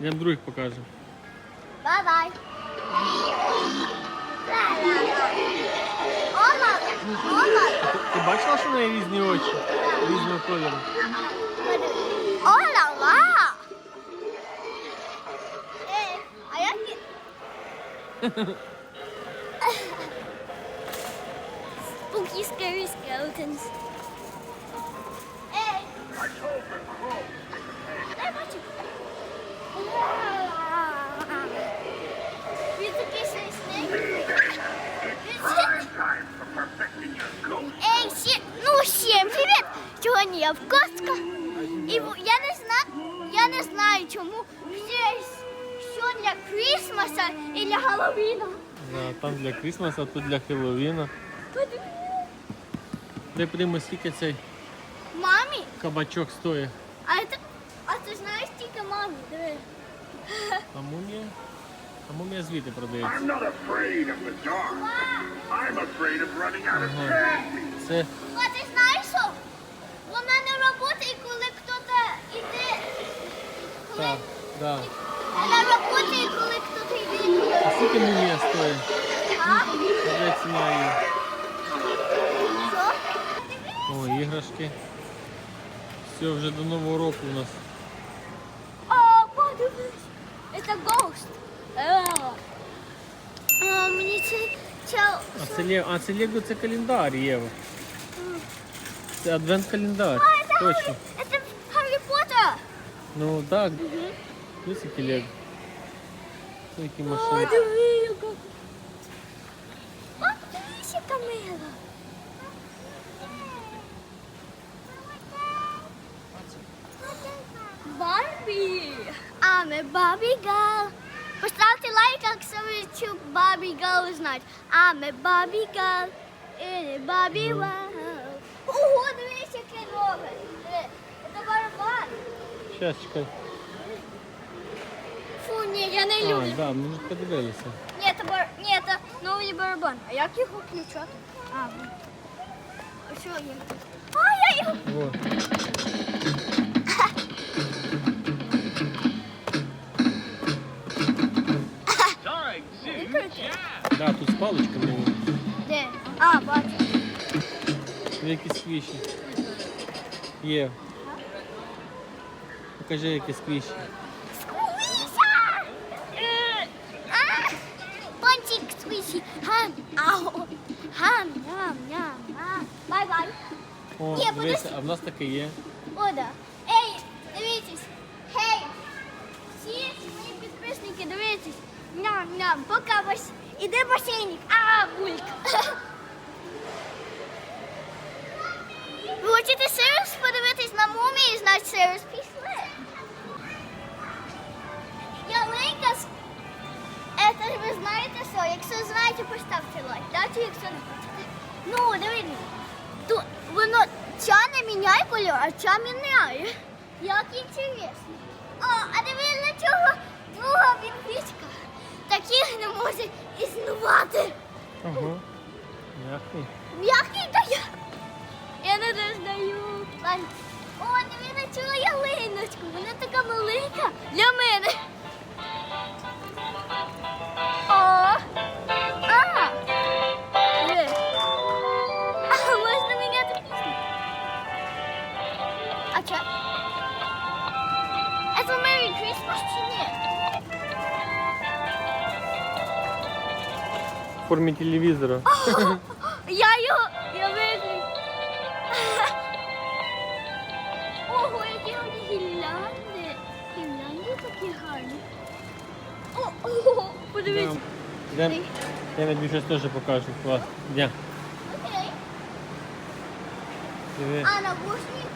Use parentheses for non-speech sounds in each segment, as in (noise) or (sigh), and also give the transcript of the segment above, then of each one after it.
Йдемо других покажемо. Бай-бай. Ома, ома. Ти, ти бачила, що в неї різні очі? Різного кольору. Ола-ла. Е, а як ні- Spooky, scary skeletons. Ей! Дай бачу. Ей, всі, ну всім привіт! Сьогодні я в Костка. І я не знаю, я не знаю, чому здесь що для Крісмаса і для Головіна. Там для Крісмаса, тут для Хеллоуіна. Де подивимось, скільки цей Мамі, кабачок стоїть. а це, ти знаєш тільки мамі, диви. А мумія? А мумія звідти продається. I'm not afraid of the dark. I'm afraid of running out of candy. Це А ти знаєш що? Вона не працює, коли хтось іде. Коли... так, да. Вона працює, коли хтось йде. А скільки мумія стоїть? А? Яка ціна її? Що? О, іграшки. Все, вже до Нового року у нас. О, подивись. Це Ghost. Е. А, Мені це... це... А це, Ле- а це Лего це календар, Єва. Це адвент-календар. А, це Точно. Гаррі, це Гаррі Поттер. Ну так. Дивись, які Лего. Це які машини. диви, яка. О, дивись, яка мила. Барбі. А ми Барбі Гал. Поставте лайк, ви цю Барбі Гал знаєте. А ми Барбі Гал. І не Барбі Вау. Ого, дивись, яке нове. Диви, Це барабан. Щас, чекай. Фу, ні, я не А, люблю. да, ми вже подивилися. Ні, це бар... Ні, це новий барабан. А як його включати? А, ну. А що є? А, я його. Вот. Да, тут з паличками. Де? А, бачу. Які сквіші. Є. Покажи, які сквіші. Сквіша! Е, а! Пончик сквіші. Гам. Ау. Гам, ням, ням, ням. Бай-бай. О, Ні, дивися, подожди. а в нас таке є. О, да. Ей, дивіться. Гей. Всі мої підписники, дивіться. Ням, ням. Поки вас іде басейник. А, бульк. Ви хочете сервіс подивитись на мумії, значить сервіс пішли. Ялинка з... Это ви знаєте що? Якщо знаєте, поставте лайк. Дайте, якщо не хочете. Ну, дивіться. Тут воно ця не міняє кольор, а ця міняє. Як інтересно. О, а диви на цього друга відбічка. Таких не може існувати. Ага. М'який. М'який та Я не роздаю. Ладно. О, не він цю ялиночку. Вона така маленька для мене. Формі телевізора. (laughs) Я його, я виключу. (laughs) Ого, які вони гірлянди. Гірлянди такі гарні. О, ого, подивіться. Я тобі щось теж покажу. Клас. Йдемо. Окей. Диви. А навушники?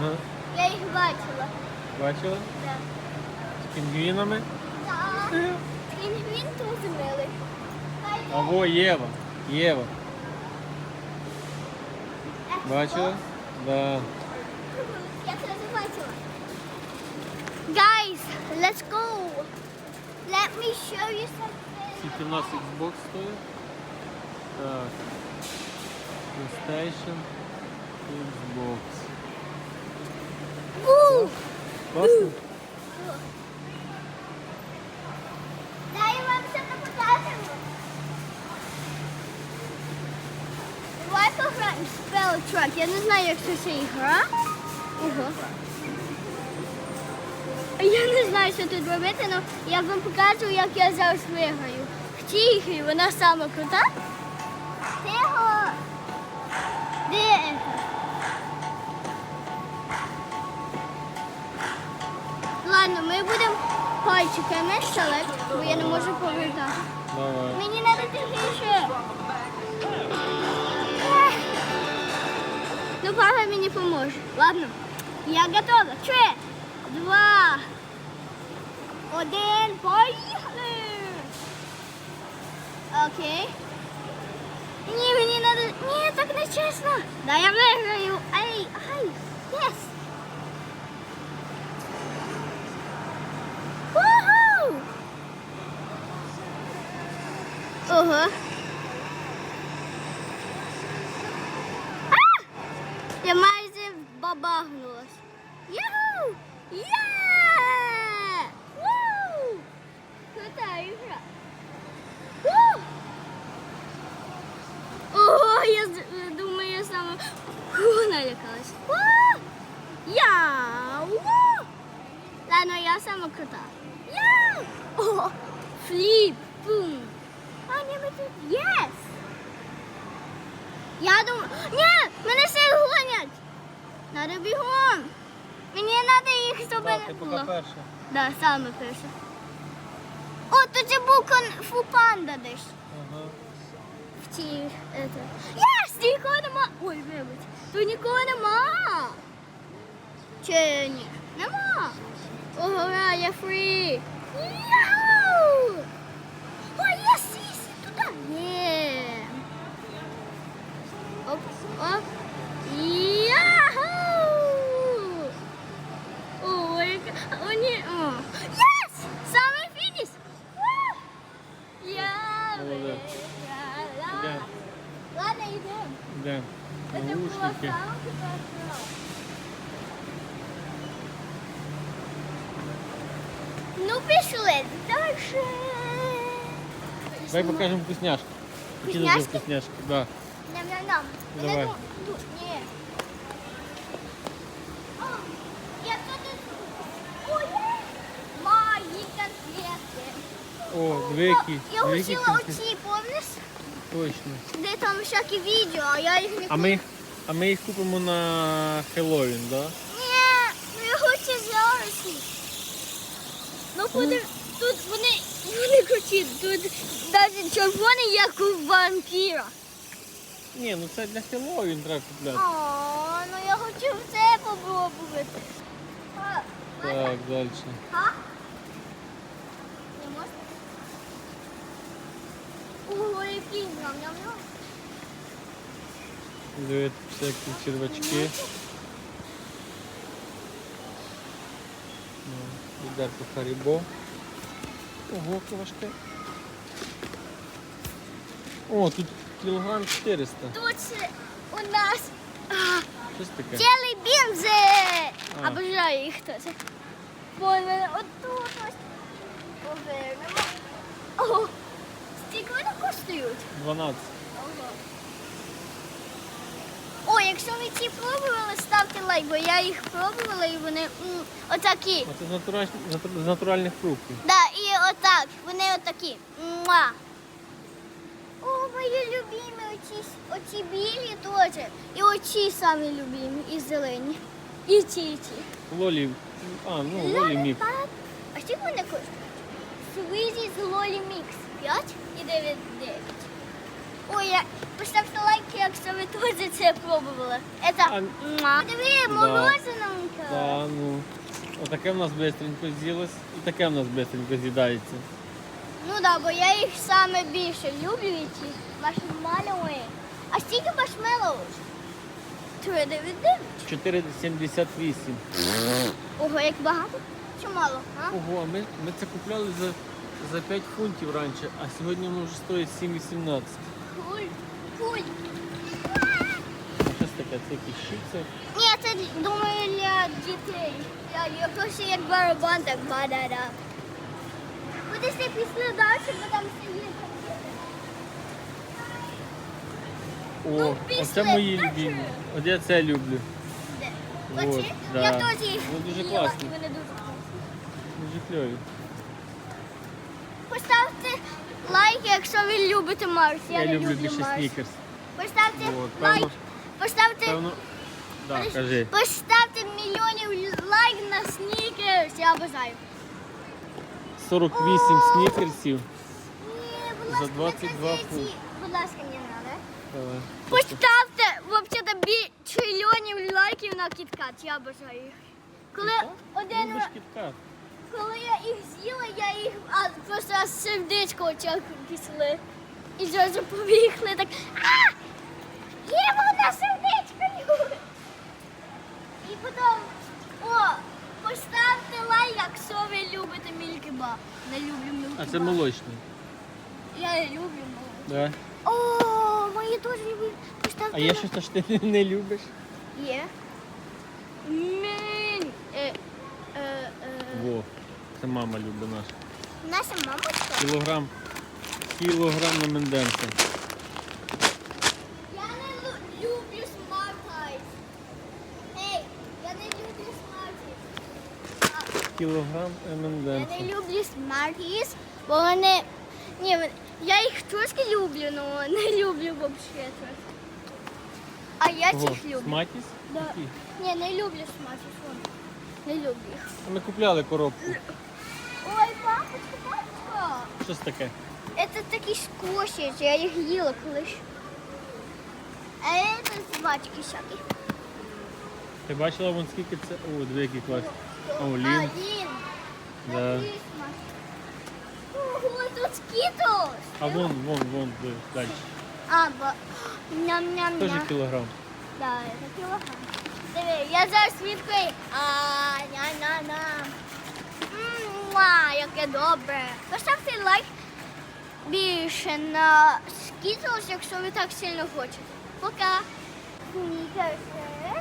Ага. Я їх бачила. Бачила? Да. З пінгвінами. Так. Пінгвін дуже милий. А во Єва. Єва. Бачила? Да. Я це не бачила. Guys, let's go. Let me show you something. Скільки в нас Xbox стоїть? Так. PlayStation. Xbox. Ву! Класно? Track. Я не знаю, як це ця ігра. Ого. Я не знаю, що тут робити, але я вам покажу, як я зараз виграю. В цій ігрі вона саме крута. Тихо! Де? Ладно, ми будемо пальчиками select, бо я не можу повертати. Мені треба тихіше. Ну, папа мені поможе. Ладно. Я готова. Три, два, один, поїхали. Окей. Ні, мені треба... Ні, так не чесно. Да, я виграю. Ай, ай, єс. Ого. А! Я майже бабахнулась. Юху! Є! Ву! Крута ігра. Ву! Ого, я думаю, я саме Фу, налякалась. Ву! Я! Ву! Ладно, я сама крута. Я! О! Фліп! Бум! А, ні, ми тут. Єс! Я думаю... Ні! Мене все гонять! Надо бігом! Мені треба їх, не ти поки перша. Да, саме перше. О, тут же був кунг-фу панда десь. Ага. В цій... Это. Єс! Нікого нема! Ой, вибач. Тут нікого нема! Чи ні? Нема! Ого, я фрі! Яу! О, є сісі туди! Є! Оп, оп! Ладно, йдемо. Де? Це було Наушники. саме прекрасно. Ну, пішли дальше. Давай покажемо вкусняшки. Які дуже Вкусняшки? вкусняшки, да. Ням-ням-ням. Давай. Не ду- ду- Ні. О, Я тут... Ой, мої конфети. О, дві які. Я Дві які хотіла конфети. оці, помниш? Точно. Де там всякі відео, а я їх не А ми їх, а ми їх купимо на Хеллоуін, да? Ні, ну я хочу зараз. Ну куди тут вони, вони круті, тут навіть червоний, як у вампіра. Ні, ну це для Хеллоуін треба купляти. О, ну я хочу це попробувати. А. Так, далі. А? Не можна? Ого, який ням-ням-ням. Дивіться, всякі червачки. Ну, Відерко Харібо. Ого, важке. О, тут кілограм 400. Тут у нас Щось таке. цілий. А. Обожаю їх теж. Вон мене отут ось. Повернемо. Ого, скільки вони коштують? 12. Ого. О, якщо ви ці пробували, ставте лайк, бо я їх пробувала і вони м, отакі. Оце з, натуральних, з натуральних фруктів. Да, і отак. Вони отакі. Муа. О, мої любимі оці, оці білі теж. І оці самі любимі, і зелені. І ці, і ці. Лолі. А, ну, лолі мікс. Лоліпап. А скільки вони коштують? Свизі з Лолі Мікс. 5 і 9 9. Ой, я поставте лайк, якщо ви теж це пробували. Это А-. Диви, Да. морозинонька. Да, ну. Отаке в нас швидко з'їлось, і таке в нас швидко з'їдається. Ну да, бо я їх саме більше люблю і ці маршмеллоуи. А стільки дев'ять дев'ять. 4,78. Ого, як багато? Чи мало? А? Ого, ми, ми це купляли за, за 5 фунтів раніше, а сьогодні воно вже стоїть 7,18. Куль, куль. А щось таке, це якісь чіпси. Ні, це думаю для дітей. Я якось як барабан, так бадара. Кудись ти після далі, бо там все є. О, після оце мої печива. любимі. От я це люблю. Де? Вот, Оці? да. Я теж їх Ну, дуже їла, класні. і вони дуже класні. Дуже кльові. Поставте лайк, якщо ви любите Марс. Я, Я не люблю більше Марс. снікерс. Поставте Вот, лайк. певно, Поставте, певно. Да, кажи. поставте мільйонів лайк на снікерс. Я бажаю. 48 снікерсів. Ні, будь За ласка, 22 не кажіть. Будь ласка, не. Давай. Поставте взагалі бі трильйонів лайків на кіткат. Я бажаю їх. Коли один Любиш кіткат? Коли я їх з'їла, я їх а, просто сердечко очах пішли. І зразу побігли так. А! Їмо на сердечко! І потім, о, поставте лайк, якщо ви любите мількіба. Не люблю мілкіба. А це молочний. Я люблю молоко. Да. О, мої теж люблять. Поставте А є лайк. щось, що ти не любиш? Є. Мен. Е, е, е. Во, це мама любить наша. Наша мамочка. Кілограм. Кілограм на менденця. Я не люблю смарт-айс. Ей, я не люблю смарт-айс. Кілограм Я не люблю смарт-айс, бо вони... Ні, я їх трошки люблю, але не люблю взагалі. А я Ого, цих люблю. Сматіс? Да. Ні, не люблю смарт-айс. Не люблю їх. Ми купляли коробку. Папочка, папочка. Що це таке? Это такі скоші, я їх їла колись. А це жвачки всякі. Ти бачила вон скільки це? О, дві які класні. О, лін. Да. Ого, тут скітлс. А вон, вон, вон, де, далі. А, бо... Ням-ням-ням. кілограм. Да, це кілограм. Диви, я зараз відкрию. А, ня-ня-ня. Муа, яке добре. Поставте лайк більше на скітлс, якщо ви так сильно хочете. Пока. Снікерси.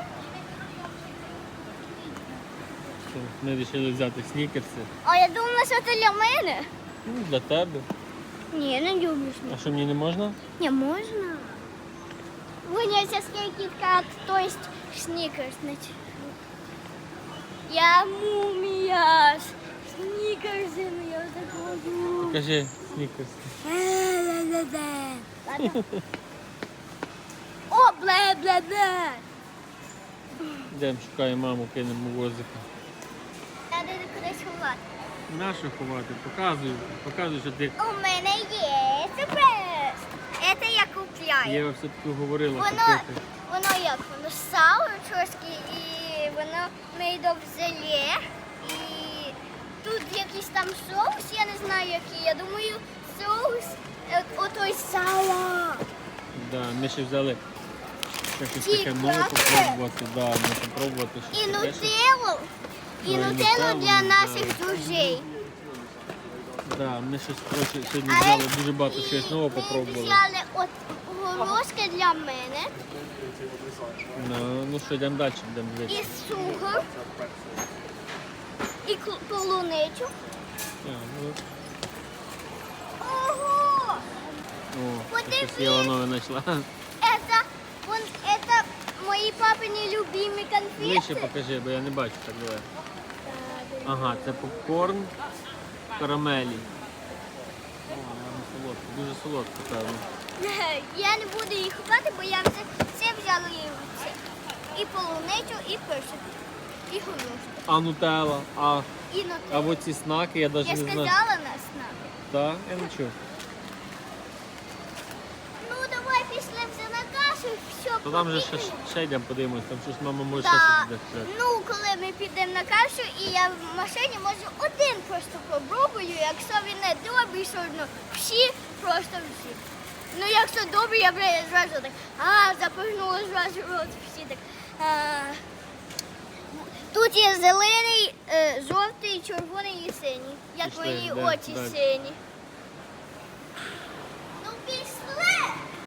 Ми вирішили взяти снікерси. А я думала, що це для мене. Ну, для тебе. Ні, я не люблю А снікерси. що мені не можна? Не можна. Виняться кіткат, то есть снікерс. значить. Я мумія. З Снікерсами я заходжу. Покажи снікерси. Ладно. О, бле-бле-бле. Йдемо, шукаємо маму, кинемо в возика. Треба кудись ховати. Нашу ховати, показуй, показуй, що ти. У мене є сюрприз. Це я купляю. Єва все-таки говорила Воно, купити. воно як воно сало трошки і воно мейдо в зеле. І тут якийсь там соус, я не знаю який. Я думаю, соус е, отой сало. Да, ми ще взяли щось Ці таке нове крапки. попробувати. Да, ми попробувати І щось таке, що- нутеллу. І Ой, нутеллу нутеллу, для да. наших друзей. Да, ми щось коротше, сьогодні взяли дуже багато і чогось нового ми попробували. взяли от горошки для мене. Ну, ну що, йдемо далі, йдемо І дивитися. цукор. І кл- полуничу. А, ну, Ого! О, Подивись. щось Єва нове знайшла. Это, вон, это мои папины любимые Ближче конфеты. покажи, бо я не бачу так давай. Ага, це попкорн карамелі. О, вона солодка, дуже солодка, певно. (laughs) Я не буду їх купати, бо я вже все взяла і це. І полуничу, і першик, і горошки, А нутелла, а, і а нутеллу. оці знаки я навіть Я не знаю. сказала на. Так, я не чув. Ну давай після вже на кашу, все, То там же ще, ще йдемо подивимось, там щось мама може ще щось десь. Ну, коли ми підемо на кашу, і я в машині можу один просто попробую, якщо він не добрий, все одно всі, просто всі. Ну, якщо добрий, я б зразу так, а, запихнула зразу от всі так. А, тут є зелений, е, жовтий, червоний і синій. Як Пішли, мої очі далі. сині.